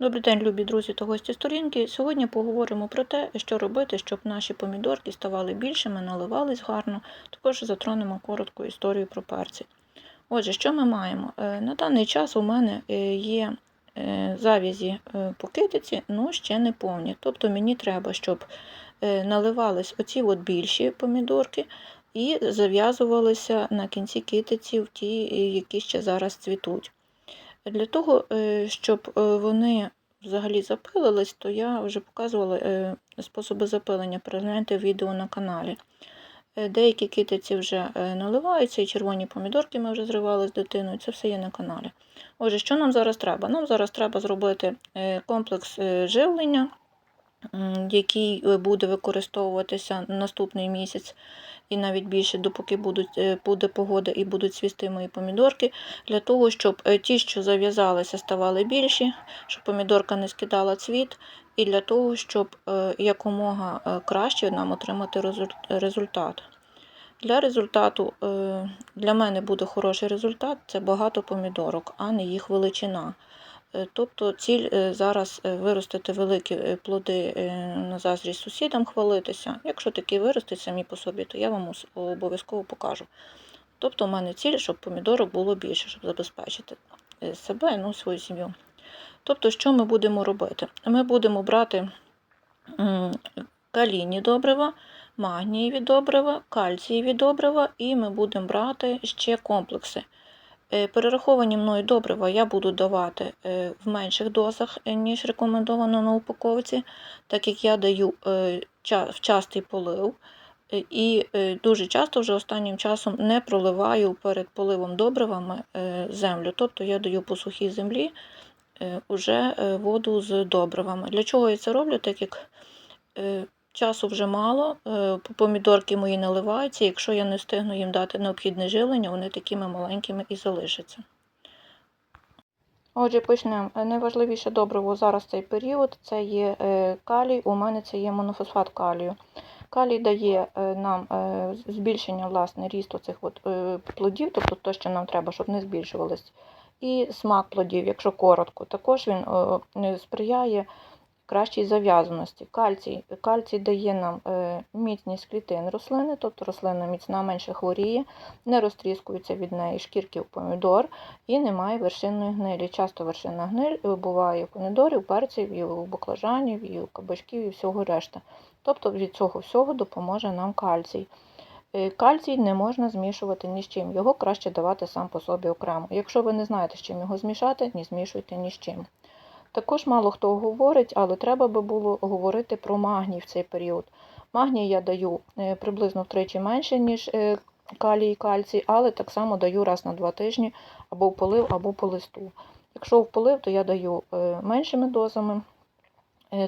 Добрий день, любі друзі та гості сторінки. Сьогодні поговоримо про те, що робити, щоб наші помідорки ставали більшими, наливались гарно. Також затронемо коротку історію про перці. Отже, що ми маємо? Е, На даний час у мене е, є е, завязі е, по китиці, але ще не повні. Тобто мені треба, щоб наливались оці от більші помідорки і зав'язувалися на кінці китиці в ті, які ще зараз цвітуть. Для того, е, щоб е, вони взагалі запилились, то я вже показувала е, способи запилення. Перегляньте відео на каналі. Деякі китиці вже наливаються, і червоні помідорки ми вже зривали з дитиною. Це все є на каналі. Отже, що нам зараз треба? Нам зараз треба зробити комплекс живлення, який е, буде використовуватися наступний місяць і навіть більше, допоки будуть, е, буде погода і будуть цвісти мої помідорки, для того, щоб е, ті, що зав'язалися, ставали більші, щоб помідорка не скидала цвіт, і для того, щоб якомога краще нам отримати результат. Для результату, для мене буде хороший результат це багато помідорок, а не їх величина. Е, Тобто ціль е, зараз е, виростити великі плоди на заздрість сусідам хвалитися. Якщо такі виростуть самі по собі, то я вам обов'язково покажу. Тобто, у мене ціль, щоб помідорок було більше, щоб забезпечити себе ну, свою сім'ю. Тобто, що ми будемо робити? Ми будемо брати м, калійні добрива, магнієві добрива, кальцієві добрива, і ми будемо брати ще комплекси. Е, Перераховані мною добрива я буду давати е, в менших дозах, е, ніж рекомендовано на упаковці, так як я даю в частий полив. І дуже часто вже останнім часом не проливаю перед поливом добривами землю. Тобто я даю по сухій землі уже воду з добривами. Для чого я це роблю? Так як часу вже мало, е, помідорки мої наливаються. Якщо я не встигну їм дати необхідне живлення, вони такими маленькими і залишаться. Отже, почнемо. Е, Найважливіше добриво зараз цей період це є е, калій. У мене це є монофосфат калію. Калій дає нам збільшення власне рісту цих от, плодів, тобто те, що нам треба, щоб не збільшувались. І смак плодів, якщо коротко, також він сприяє кращій зав'язаності. Кальцій, кальцій дає нам е, міцність клітин рослини, тобто рослина міцна, менше хворіє, не розтріскуються від неї шкірки у помідор і немає вершинної гнилі. Часто вершинна гниль е, буває у помідорів, перців, і у баклажанів, і у кабачків, і всього решта. Тобто від цього всього допоможе нам кальцій. Е, Кальцій не можна змішувати ні з чим, його краще давати сам по собі окремо. Якщо ви не знаєте, з чим його змішати, не змішуйте ні з чим. Також мало хто говорить, але треба би було говорити про магній в цей період. Магній я даю е, приблизно втричі менше, ніж е, калій і кальцій, але так само даю раз на два тижні або в полив, або по листу. Якщо в полив, то я даю е, меншими дозами,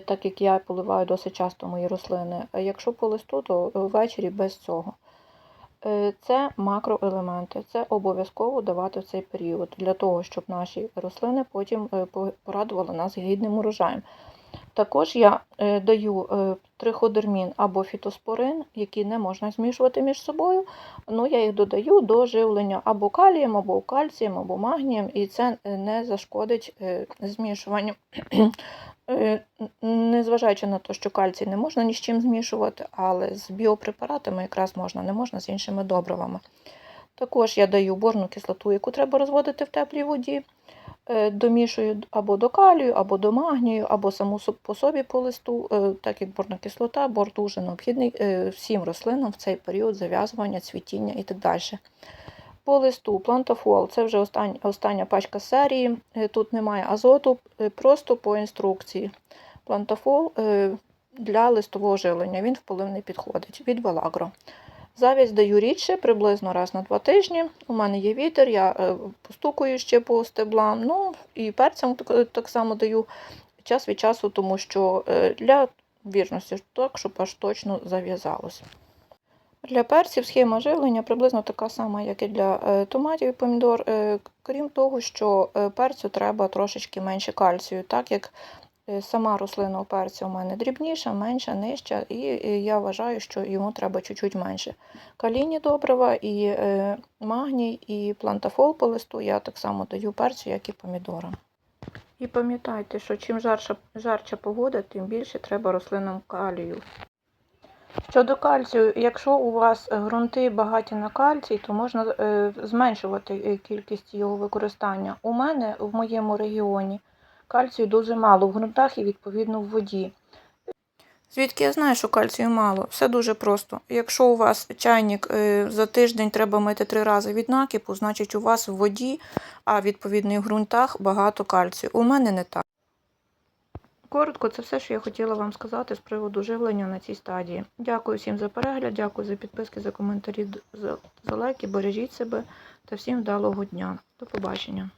так як я поливаю досить часто мої рослини. А якщо по листу, то ввечері без цього. Е, Це макроелементи. Це обов'язково давати в цей період для того, щоб наші рослини потім е, порадували нас гідним урожаєм. Також я е, даю триходермін або фітоспорин, які не можна змішувати між собою. Ну, я їх додаю до живлення або калієм, або кальцієм, або магнієм, і це не зашкодить змішуванню. Е, Незважаючи на те, що кальцій не можна ні з чим змішувати, але з біопрепаратами якраз можна, не можна з іншими добривами. Також я даю борну кислоту, яку треба розводити в теплій воді. Е, Домішую або до калію, або до магнію, або саму по собі по листу, е, так як борна кислота, бор дуже необхідний всім рослинам в цей період зав'язування, цвітіння і так далі. По листу плантафол це вже остання, остання пачка серії. Е, Тут немає азоту, е, просто по інструкції. Плантафол е, для листового живлення, він в полив не підходить від Валагро. Завість даю рідше, приблизно раз на два тижні. У мене є вітер, я постукую ще по стеблам. Ну і перцям так, само даю час від часу, тому що для вірності так, щоб аж точно зав'язалось. Для перців схема живлення приблизно така сама, як і для е, томатів і помідор. Е, крім того, що е, перцю треба трошечки менше кальцію, так як сама рослина у перцю у мене дрібніша, менша, нижча, і я вважаю, що йому треба чуть-чуть менше. Калійні добрива, і магній, і плантафол по листу я так само даю перцю, як і помідорам. І пам'ятайте, що чим жарша, жарча погода, тим більше треба рослинам калію. Щодо кальцію, якщо у вас е, ґрунти багаті на кальцій, то можна е, зменшувати е, кількість його використання. У мене в моєму регіоні кальцію дуже мало в ґрунтах і відповідно в воді. Звідки я знаю, що кальцію мало? Все дуже просто. Якщо у вас чайник за тиждень треба мити три рази від накипу, значить у вас в воді, а відповідно і в ґрунтах багато кальцію. У мене не так. Коротко, це все, що я хотіла вам сказати з приводу живлення на цій стадії. Дякую всім за перегляд, дякую за підписки, за коментарі, за, за лайки. Бережіть себе та всім вдалого дня. До побачення.